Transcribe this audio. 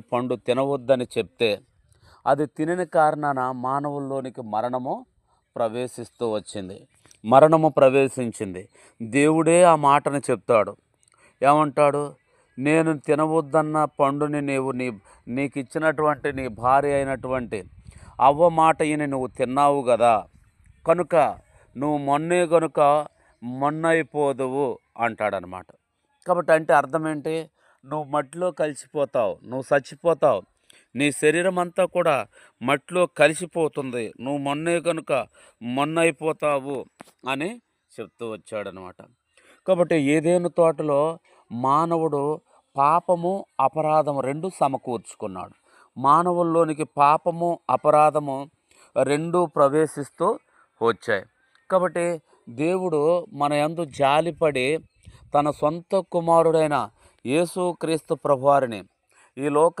పండు తినవద్దని చెప్తే అది తినని కారణాన మానవుల్లోనికి మరణము ప్రవేశిస్తూ వచ్చింది. మరణము ప్రవేశించింది. దేవుడే ఆ మాటను చెప్తాడు. ఏమంటాడు? నేను తినవద్దన్న పండుని నీవు నీ నీకు ఇచ్చినటువంటి నీ భార్య అయినటువంటి అవ్వ మాట ఈయన నువ్వు తిన్నావు కదా కనుక నువ్వు మొన్నే కనుక మొన్నైపోదువు అంటాడనమాట. కాబట్టి అంటే అర్థం ఏంటి? నువ్వు మట్టిలో కలిసిపోతావు నువ్వు చచ్చిపోతావు. నీ శరీరం అంతా కూడా మట్టిలో కలిసిపోతుంది. నువ్వు మొన్నే కనుక మొన్నైపోతావు అని చెప్తూ వచ్చాడనమాట. కాబట్టి ఏదేను తోటలో మానవుడు పాపము అపరాధము రెండు సమకూర్చుకున్నాడు. మానవుల్లోనికి పాపము అపరాధము రెండు ప్రవేశిస్తూ వచ్చాయి. కాబట్టి దేవుడు మన యందు జాలిపడి తన సొంత కుమారుడైన యేసు క్రీస్తు ప్రభువారిని. ఈ లోకా